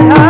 Yeah.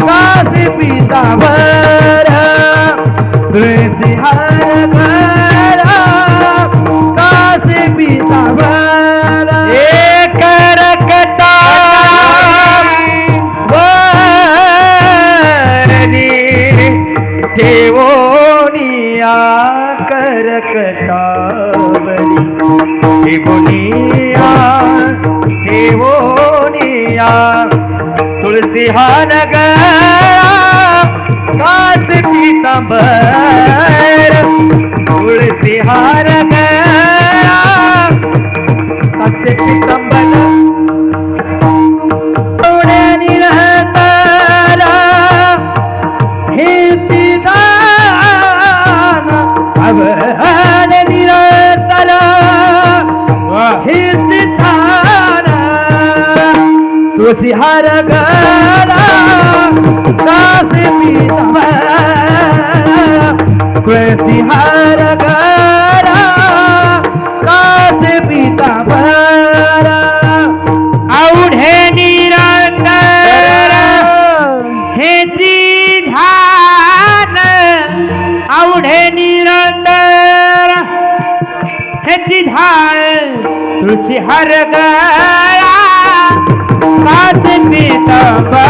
Kashi पितावर तुझी हर गला काशी पितावर. तुळसी हार कास पितांबर तुळसी हार तुझी हार गला कासे पितांबरा तुळसी निरंतर हेची ध्यान औढे निरंतर हेची ध्यान हर गाय काच पितंबर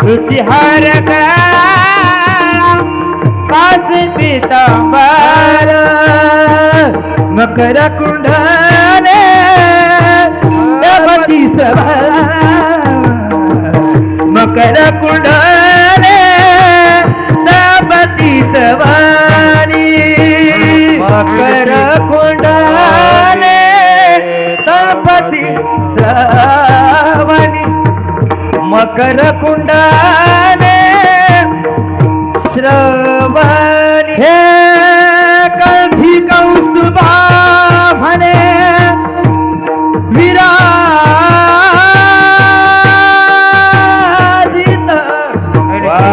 तुझी हर काच मकर कुंडले सभा मकर कुंड सवानी मकर कुंडले श्रवणी हे कधी कौस्तुभा म्हणे विराजित कधी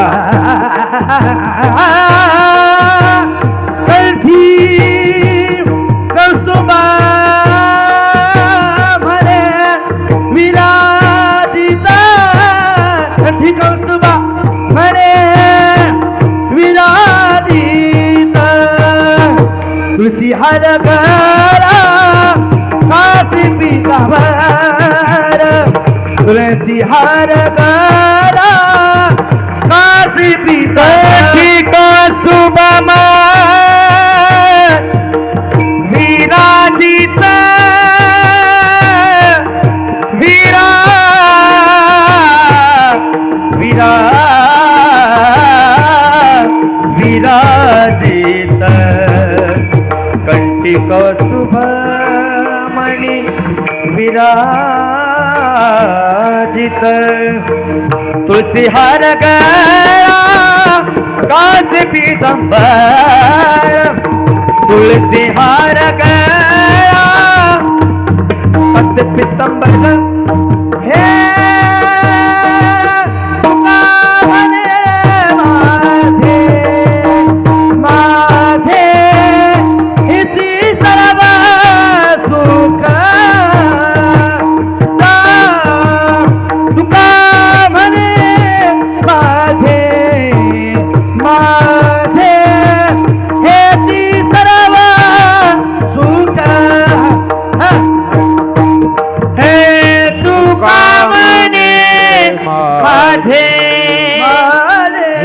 तुलसी हर कासिपी खबर तुलसी हर कासिपी काशी का सुबह मीरा जीता मीरा मीरा। विराजित। तुलसी हर गया काश पीतम्बर तुलसी हर गया पितंबर